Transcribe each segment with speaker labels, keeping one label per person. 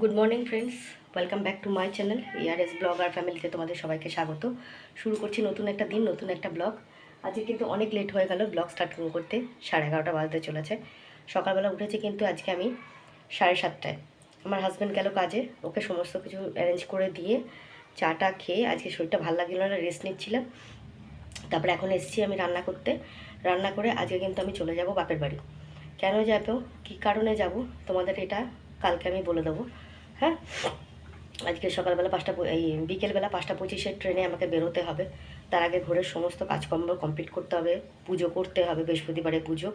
Speaker 1: Good morning friends welcome back to my channel ইয়ারএস blog আর ফ্যামিলিতে তোমাদের সবাইকে স্বাগত। শুরু করছি নতুন একটা দিন, নতুন একটা ব্লগ। আজকে কিন্তু অনেক লেট হয়ে গেল, ব্লগ স্টার্ট করতে। সাড়ে এগারোটা বাজতে চলেছে। সকালবেলা উঠেছি কিন্তু আজকে আমি সাড়ে সাতটায়। আমার হাজব্যান্ড গেল কাজে, ওকে সমস্ত কিছু অ্যারেঞ্জ করে দিয়ে চাটা খেয়ে আজকে শরীরটা ভালো লাগছিল না রেস্ট নিচ্ছিলাম। তারপরে এখন এসেছি আমি রান্না করতে। রান্না করে আজকে কিন্তু আমি চলে যাব বাপের বাড়ি। কেন যাব? কী কারণে যাব? তোমাদের এটা কালকে আমি বলে দেবো। হ্যাঁ? আজকে সকালবেলা পাঁচটা এই বিকেলবেলা পাঁচটা পঁচিশের ট্রেনে আমাকে বেরোতে হবে। তার আগে ঘরের সমস্ত কাজকর্ম কমপ্লিট করতে হবে, পুজো করতে হবে, বৃহস্পতিবারে পুজো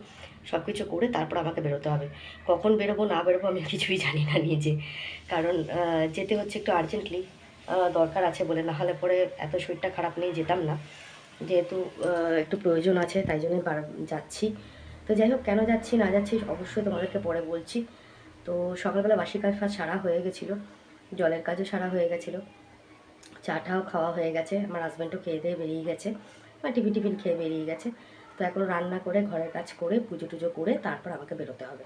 Speaker 1: সব কিছু করে তারপর আমাকে বেরোতে হবে। কখন বেরোবো, না বেরোবো আমি কিছুই জানি না নিজে। কারণ যেতে হচ্ছে একটু আর্জেন্টলি দরকার আছে বলে। না হলে পরে এত শরীরটা খারাপ নিয়ে যেতাম না। যেহেতু একটু প্রয়োজন আছে, তাই জন্যই যাচ্ছি। তো যাই হোক, কেন যাচ্ছি, না যাচ্ছি, অবশ্যই তোমাদেরকে পরে বলছি। তো সকালবেলা বাসি কাজ ফাজ সারা হয়ে গেছিল, জলের কাজও সারা হয়ে গেছিল। চাটাও খাওয়া হয়ে গেছে, আমার হাজব্যান্ডও খেয়ে দিয়ে বেরিয়ে গেছে, বা টিফিন টিফিন খেয়ে বেরিয়ে গেছে। তো এখন রান্না করে, ঘরের কাজ করে, পুজো টুজো করে তারপর আমাকে বেরোতে হবে।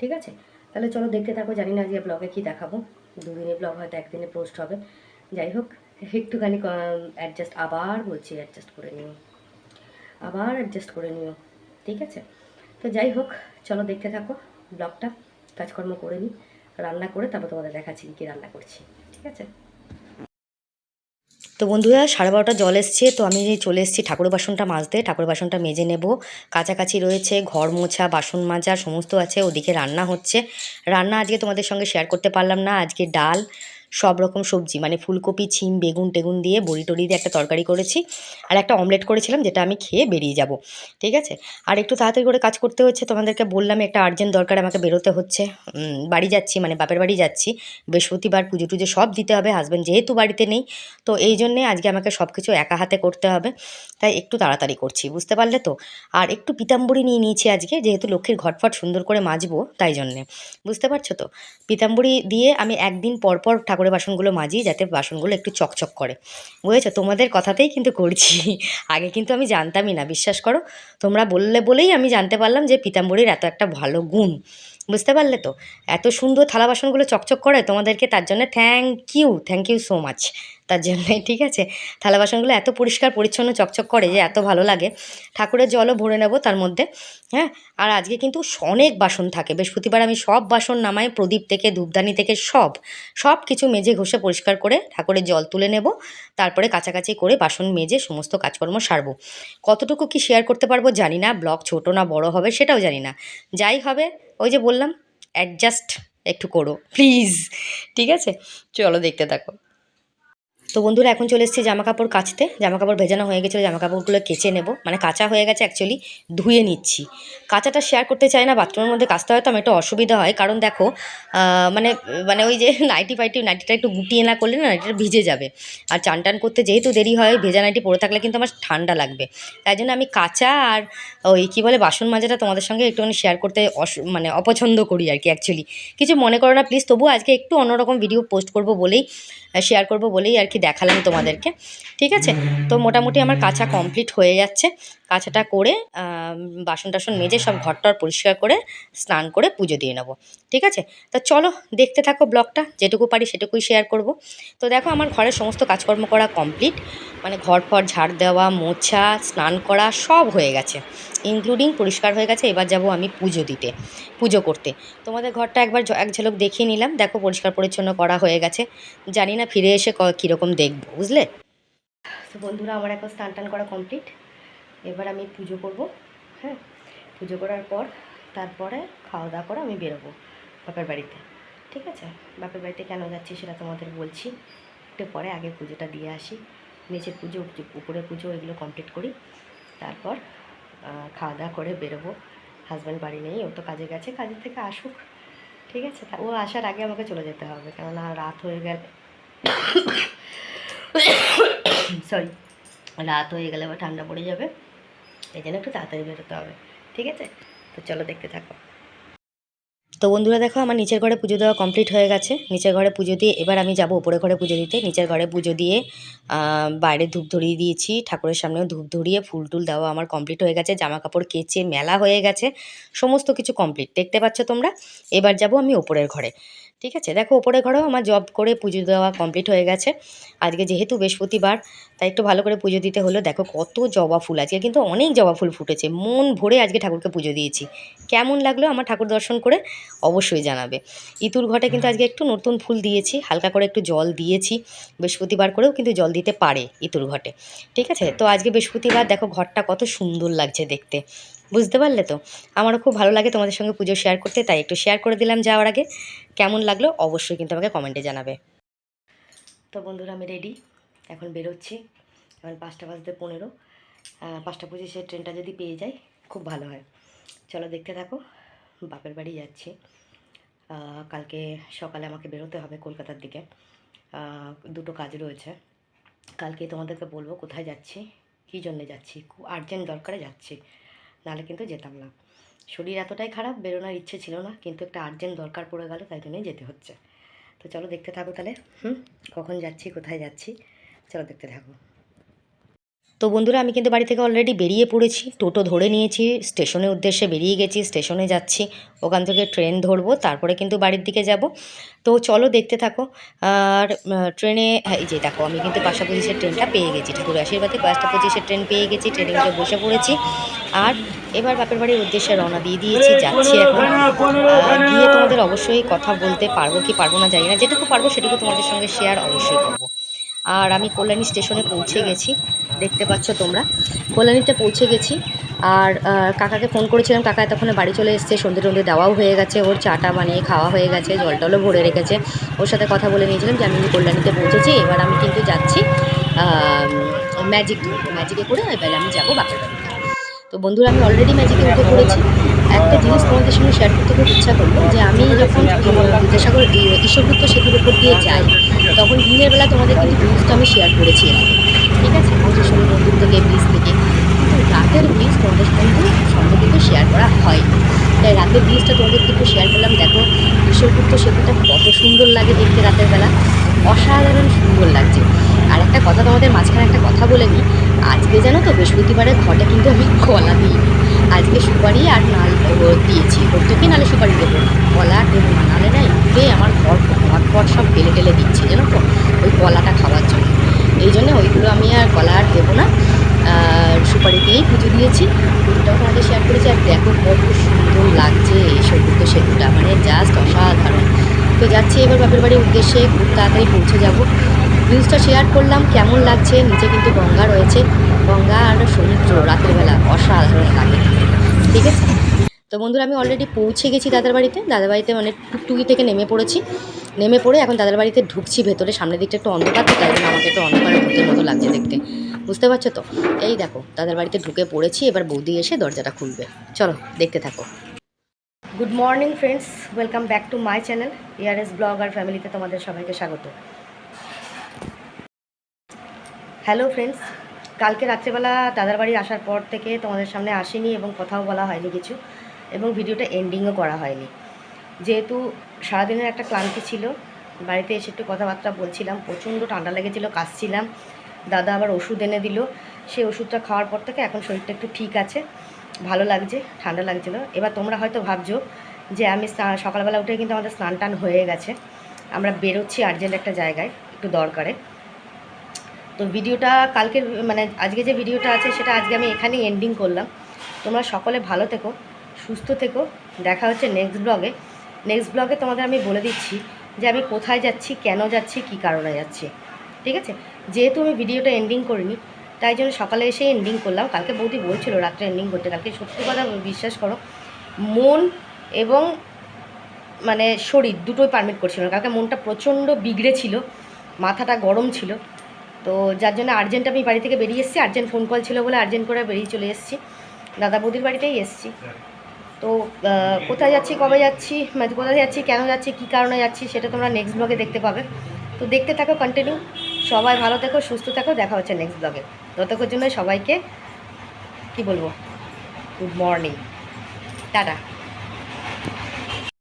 Speaker 1: ঠিক আছে? তাহলে চলো দেখতে থাকো, জানি না যে ব্লগে কী দেখাবো। দুদিনের ব্লগ হয়তো একদিনে পোস্ট হবে। যাই হোক, একটুখানি অ্যাডজাস্ট আবার বলছি অ্যাডজাস্ট করে নিও। আবার অ্যাডজাস্ট করে নিও। ঠিক আছে? তো যাই হোক, চলো দেখতে থাকো ব্লগটা কাজকর্ম করে নিই, রান্না করে তারপর তোমাদের দেখাচ্ছি কী রান্না করছি, ঠিক আছে? তো বন্ধুরা, সাড়ে বারোটা জল এসছে, তো আমি চলে এসেছি ঠাকুর বাসনটা মাজতে, ঠাকুর বাসনটা মেজে নেব। কাছাকাছি রয়েছে ঘর মোছা, বাসন মাজা, সমস্ত আছে, ওদিকে রান্না হচ্ছে। রান্না আজকে তোমাদের সঙ্গে শেয়ার করতে পারলাম না, আজকে ডাল। সব রকম সবজি মানে ফুলকপি, ছিম, বেগুন টেগুন দিয়ে বড়ি টড়ি দিয়ে একটা তরকারি করেছি আর একটা অমলেট করেছিলাম যেটা আমি খেয়ে বেরিয়ে যাব, ঠিক আছে? আর একটু তাড়াতাড়ি করে কাজ করতে হচ্ছে, তোমাদেরকে বললাম একটা আর্জেন্ট দরকার আমাকে বেরোতে হচ্ছে বাড়ি যাচ্ছি মানে বাপের বাড়ি যাচ্ছি, বৃহস্পতিবার পুজো টুজো সব দিতে হবে হাজব্যান্ড যেহেতু বাড়িতে নেই, তো এই জন্যে আজকে আমাকে সব কিছু একা হাতে করতে হবে, তাই একটু তাড়াতাড়ি করছি, বুঝতে পারলে তো? আর একটু পিতাম্বরী নিয়ে নিয়েছি আজকে, যেহেতু লক্ষ্মীর ঘটফট সুন্দর করে মাজবো, তাই জন্যে, বুঝতে পারছ তো? পিতাম্বরী দিয়ে আমি একদিন পরপর পর ঠাকুরের বাসনগুলো মাজি যাতে বাসনগুলো একটু চকচক করে। বুঝেছ? তোমাদের কথাতেই কিন্তু করছি। আগে কিন্তু আমি জানতামই না, বিশ্বাস করো? তোমরা বললে বলেই আমি জানতে পারলাম যে পিতাম্বরীর এত একটা ভালো গুণ। বুঝতে পারলে তো? এত সুন্দর থালা বাসনগুলো চকচক করে, তোমাদেরকে তার জন্য thank you thank you so much তার জন্যে ঠিক আছে? থালা বাসনগুলো এত পরিষ্কার, পরিচ্ছন্ন, চকচক করে যে এত ভালো লাগে। ঠাকুরের জলও ভরে নেব তার মধ্যে হ্যাঁ? আর আজকে কিন্তু অনেক বাসন থাকে। বৃহস্পতিবার আমি সব বাসন নামাই, প্রদীপ থেকে, ধূপদানি থেকে, সব সব কিছু মেজে ঘষে পরিষ্কার করে ঠাকুরের জল তুলে নেব। তারপরে কাছাকাছি করে বাসন মেজে সমস্ত কাজকর্ম সারবো। কতটুকু কি শেয়ার করতে পারব জানি না ব্লগ ছোট না বড় হবে সেটাও জানি না। যাই হবে ওই যে বললাম অ্যাডজাস্ট একটু করো প্লিজ ঠিক আছে? চলো দেখতে থাকো। তো বন্ধুরা, এখন চলে এসেছি জামা কাপড় কাচতে। জামা কাপড় ভেজানো হয়ে গেছিল জামা কাপড়গুলো কেচে নেব। মানে কাঁচা হয়ে গেছে অ্যাকচুয়ালি ধুয়ে নিচ্ছি। কাঁচাটা শেয়ার করতে চাই না বাথরুমের মধ্যে কাচতে হয়তো আমার একটু অসুবিধা হয়। কারণ দেখো মানে মানে ওই যে নাইটি ফাইটি নাইটিটা একটু গুটিয়ে না করলে না নাইটিটা ভিজে যাবে। আর চান টান করতে যেহেতু দেরি হয়, ভেজা নাইটি পরে থাকলে কিন্তু আমার ঠান্ডা লাগবে। তাই জন্য আমি কাঁচা আর ওই কী বলে, বাসন মাজাটা তোমাদের সঙ্গে একটুখানি শেয়ার করতে মানে অপছন্দ করি আর কি অ্যাকচুয়ালি কিছু মনে করো না প্লিজ তবু আজকে একটু অন্যরকম ভিডিও পোস্ট করব বলেই শেয়ার করব বলেই আর কি দেখালাম তোমাদেরকে, ঠিক আছে? তো মোটামুটি আমার কাঁচা কমপ্লিট হয়ে যাচ্ছে। কাঁচাটা করে বাসন টাসন মেজে সব ঘরটর পরিষ্কার করে, স্নান করে পুজো দিয়ে নেব, ঠিক আছে? তা চলো দেখতে থাকো ব্লগটা, যেটুকু পারি সেটুকুই শেয়ার করব। তো দেখো আমার ঘরের সমস্ত কাজকর্ম করা কমপ্লিট মানে ঘর ফর ঝাড় দেওয়া, মোছা, স্নান করা সব হয়ে গেছে। ইনক্লুডিং পরিষ্কার হয়ে গেছে, এবার যাব আমি পুজো দিতে, পুজো করতে। তোমাদের ঘরটা একবার এক ঝলক দেখিয়ে নিলাম। দেখো পরিষ্কার পরিচ্ছন্ন করা হয়ে গেছে। জানি না ফিরে এসে কীরকম দেখব, বুঝলে? তো বন্ধুরা, আমার এখন স্নান টান করা কমপ্লিট এবার আমি পুজো করব হ্যাঁ? পুজো করার পর, তারপরে খাওয়া দাওয়া করে আমি বেরোবো বাপের বাড়িতে, ঠিক আছে? বাপের বাড়িতে কেন যাচ্ছি সেটা তোমাদের বলছি। একটু পরে আগে পুজোটা দিয়ে আসি। নিচের পুজো উপ- উপরের পুজো, এগুলো কমপ্লিট করি। তারপর খাওয়া দাওয়া করে বেরোবো। হাজব্যান্ড বাড়ি নেই, ও তো কাজে গেছে কাজের থেকে আসুক। ঠিক আছে? ও আসার আগে আমাকে চলে যেতে হবে, কেননা রাত হয়ে গেলে। সরি রাত হয়ে গেলে আবার ঠান্ডা পড়ে যাবে। এই জন্য একটু তাড়াতাড়ি বেরোতে হবে। ঠিক আছে? তো চলো দেখতে থাকো। তো বন্ধুরা দেখো, আমার নিচের ঘরে পুজো দেওয়া কমপ্লিট হয়ে গেছে। নিচের ঘরে পুজো দিয়ে এবার আমি যাব উপরের ঘরে পুজো দিতে। নিচের ঘরে পুজো দিয়ে বাইরে ধূপ ধরিয়ে দিয়েছি। ঠাকুরের সামনেও ধূপ ধরিয়ে ফুল টুল দেওয়া আমার কমপ্লিট হয়ে গেছে। জামা কাপড় কেচে মেলা হয়ে গেছে। সমস্ত কিছু কমপ্লিট দেখতে পাচ্ছ তোমরা? এবার যাব আমি ওপরের ঘরে। ঠিক আছে? দেখো ওপরে ঘরেও আমার জব করে পুজো দেওয়া কমপ্লিট হয়ে গেছে। আজকে যেহেতু বৃহস্পতিবার, তাই একটু ভালো করে পুজো দিতে হলো। দেখো, কত জবা ফুল আজকে কিন্তু অনেক জবা ফুল ফুটেছে। মন ভরে আজকে ঠাকুরকে পুজো দিয়েছি। কেমন লাগল আমার ঠাকুর দর্শন করে, অবশ্যই জানাবে। ইতুর ঘটে কিন্তু আজকে একটু নতুন ফুল দিয়েছি। হালকা করে একটু জল দিয়েছি। বৃহস্পতিবার করেও কিন্তু জল দিতে পারে ইতুর ঘটে। ঠিক আছে? তো আজকে বৃহস্পতিবার, দেখো, ঘরটা কত সুন্দর লাগছে দেখতে। বুঝতে পারলে তো? আমারও খুব ভালো লাগে তোমাদের সঙ্গে পুজো শেয়ার করতে, তাই একটু শেয়ার করে দিলাম যাওয়ার আগে। কেমন লাগল অবশ্যই কিন্তু আমাকে কমেন্টে জানাবে। তো বন্ধুরা, আমি রেডি এখন বেরোচ্ছি। এখন পাঁচটা বাজতে পনেরো। পাঁচটা পঁচিশের ট্রেনটা যদি পেয়ে যাই, খুব ভালো হয়। চলো দেখতে থাকো। বাপের বাড়ি যাচ্ছি। কালকে সকালে আমাকে বেরোতে হবে কলকাতার দিকে। দুটো কাজ রয়েছে। কালকে তোমাদেরকে বলব কোথায় যাচ্ছি, কী জন্যে যাচ্ছি খুব আর্জেন্ট দরকারে যাচ্ছি। নাহলে কিন্তু যেতাম না। শরীর এতটাই খারাপ, বেরোনোর ইচ্ছে ছিল না, কিন্তু একটা আর্জেন্ট দরকার পড়ে গেল, তাই জন্যই যেতে হচ্ছে। তো চলো দেখতে থাকো তাহলে, হুম? কখন যাচ্ছি, কোথায় যাচ্ছি? চলো দেখতে থাকো। তো বন্ধুরা, আমি কিন্তু বাড়ি থেকে অলরেডি বেরিয়ে পড়েছি, টোটো ধরে নিয়েছি, স্টেশনের উদ্দেশ্যে বেরিয়ে গেছি, স্টেশনে যাচ্ছি, ওখান থেকে ট্রেন ধরবো, তারপরে কিন্তু বাড়ির দিকে যাব। তো চলো দেখতে থাকো, আর ট্রেনে, এই যে দেখো, আমি কিন্তু পাঁচটা পঁচিশের ট্রেনটা পেয়ে গেছি ঠাকুর আশীর্বাদে পাঁচটা পঁচিশের ট্রেন পেয়ে গেছি, ট্রেনে বসে পড়েছি। আর এবার বাপের বাড়ির উদ্দেশ্যে রওনা দিয়ে দিয়েছি যাচ্ছি এখন। গিয়ে তোমাদের অবশ্যই কথা বলতে পারব কি পারব না জানি না। যেটুকু পারব সেটুকু তোমাদের সঙ্গে শেয়ার অবশ্যই করব। আর আমি কল্যাণী স্টেশনে পৌঁছে গেছি দেখতে পাচ্ছ তোমরা। কল্যাণীতে পৌঁছে গেছি আর কাকাকে ফোন করেছিলাম। কাকা এতক্ষণে বাড়ি চলে এসছে সন্ধে টন্ধে দেওয়াও হয়ে গেছে ওর চাটা বানিয়ে খাওয়া হয়ে গেছে জল টলও ভরে রেখেছে। ওর সাথে কথা বলে নিয়েছিলাম যে আমি কল্যাণীতে পৌঁছেছি এবার আমি কিন্তু যাচ্ছি ম্যাজিক ম্যাজিকে করে এবার আমি যাব বাপের বাড়িতে তো বন্ধুরা, আমি অলরেডি ম্যাজিকে উঠে পড়েছি। একটা জিনিস তোমাদের সঙ্গে শেয়ার করতে খুব ইচ্ছা করব যে আমি যখন বিদ্যাসাগর ঈশ্বরগুপ্ত সেতুর উপর দিয়ে যাই, তখন দিনের বেলা তোমাদের কিন্তু ব্রিজটা আমি শেয়ার করেছি। ঠিক আছে? মন্ত্রেশ্বরী মন্দির থেকে ব্রিজ থেকে। কিন্তু রাতের ব্রিজ তোমাদের সঙ্গে কিন্তু শেয়ার করা হয়নি। তাই রাতের ব্রিজটা তোমাদের কিন্তু শেয়ার করলাম। দেখো ঈশ্বরগুপ্ত সেতুটা কত সুন্দর লাগে দেখতে রাতের বেলা। অসাধারণ সুন্দর লাগছে। একটা কথা তোমাদের মাঝখানে একটা কথা বলে নিই। আজকে জানো তো বৃহস্পতিবারের ঘটে কিন্তু আমি কলা দিই আজকে সুপারি আর নাল দিয়েছি। প্রত্যেকে নালে সুপারি দেবো? কলা আর দেবো না, নালে না এতে আমার ঘর ঘট সব ফেলে ফেলে দিচ্ছে, জানো তো? ওই কলাটা খাওয়ার জন্য। এই জন্য ওইগুলো আমি আর কলা আর দেবো না। আর সুপারি দিয়েই পুজো দিয়েছি। পুজোটাও তোমাদের শেয়ার করেছি। আর দেখো কত সুন্দর লাগছে এই সবুজ সেতুটা। মানে জাস্ট অসাধারণ। তো যাচ্ছি এবার বাপের বাড়ির উদ্দেশ্যে। খুব তাড়াতাড়ি পৌঁছে যাব। নিউজটা শেয়ার করলাম, কেমন লাগছে? নিচে কিন্তু গঙ্গা রয়েছে। গঙ্গা আর সমুদ্র রাতের বেলা অসাধারণ লাগে। ঠিক আছে? তো বন্ধুরা, আমি অলরেডি পৌঁছে গেছি দাদার বাড়িতে। দাদার বাড়িতে মানে টুকটুকি থেকে নেমে পড়েছি। নেমে পড়ে এখন দাদার বাড়িতে ঢুকছি ভেতরে। সামনের দিকটা একটু অন্ধকার তো, তাই আমাকে একটু অন্ধকারের মধ্যে মতো লাগছে দেখতে। বুঝতে পারছ তো? এই দেখো, দাদার বাড়িতে ঢুকে পড়েছি। এবার বৌদি এসে দরজাটা খুলবে। চলো, দেখতে থাকো। Good morning friends welcome back to my channel ইয়ারএস blog আর ফ্যামিলিতে তোমাদের সবাইকে স্বাগত। হ্যালো ফ্রেন্ডস, কালকে রাত্রেবেলা দাদার বাড়ি আসার পর থেকে তোমাদের সামনে আসেনি এবং কথাও বলা হয়নি কিছু এবং ভিডিওটা এন্ডিংও করা হয়নি। যেহেতু সারাদিনের একটা ক্লান্তি ছিল, বাড়িতে এসে একটু কথাবার্তা বলছিলাম, প্রচণ্ড ঠান্ডা লেগেছিল, কাশছিলাম। দাদা আবার ওষুধ এনে দিল, সেই ওষুধটা খাওয়ার পর থেকে এখন শরীরটা একটু ঠিক আছে, ভালো লাগছে, ঠান্ডা লাগছিল। এবার তোমরা হয়তো ভাবছ যে আমি সকালবেলা উঠে কিন্তু আমাদের স্নান টান হয়ে গেছে। আমরা বেরোচ্ছি আর্জেন্ট একটা জায়গায়, একটু দরকারে। তো ভিডিওটা কালকের মানে আজকে যে ভিডিওটা আছে সেটা আজকে আমি এখানেই এন্ডিং করলাম। তোমরা সকলে ভালো থেকো, সুস্থ থেকো। দেখা হচ্ছে নেক্সট ব্লগে নেক্সট ব্লগে তোমাদের আমি বলে দিচ্ছি যে আমি কোথায় যাচ্ছি, কেন যাচ্ছি, কী কারণে যাচ্ছি। ঠিক আছে? যেহেতু আমি ভিডিওটা এন্ডিং করিনি, তাই জন্য সকালে এসে এন্ডিং করলাম। কালকে বৌদি বলছিল রাত্রে এন্ডিং করতে, কালকে সত্যি কথা বিশ্বাস করো, মন এবং মানে শরীর দুটোই পারমিট করছিল কালকে মনটা প্রচণ্ড বিগড়ে ছিল, মাথাটা গরম ছিল। তো যার জন্য আর্জেন্ট আমি বাড়ি থেকে বেরিয়ে এসেছি আর্জেন্ট ফোন কল ছিল বলে আর্জেন্ট করে বেরিয়ে চলে এসেছি। দাদা বৌদির বাড়িতেই এসেছি। তো কোথায় যাচ্ছি, কবে যাচ্ছি মানে কোথায় যাচ্ছি, কেন যাচ্ছি, কী কারণে যাচ্ছি, সেটা তোমরা নেক্সট ব্লগে দেখতে পাবে। তো দেখতে থাকো কন্টিনিউ সবাই ভালো থেকো, সুস্থ থাকো, দেখা হচ্ছে নেক্সট ব্লগে ততক্ষণ জন্য সবাইকে, কি বলব? Good morning tata.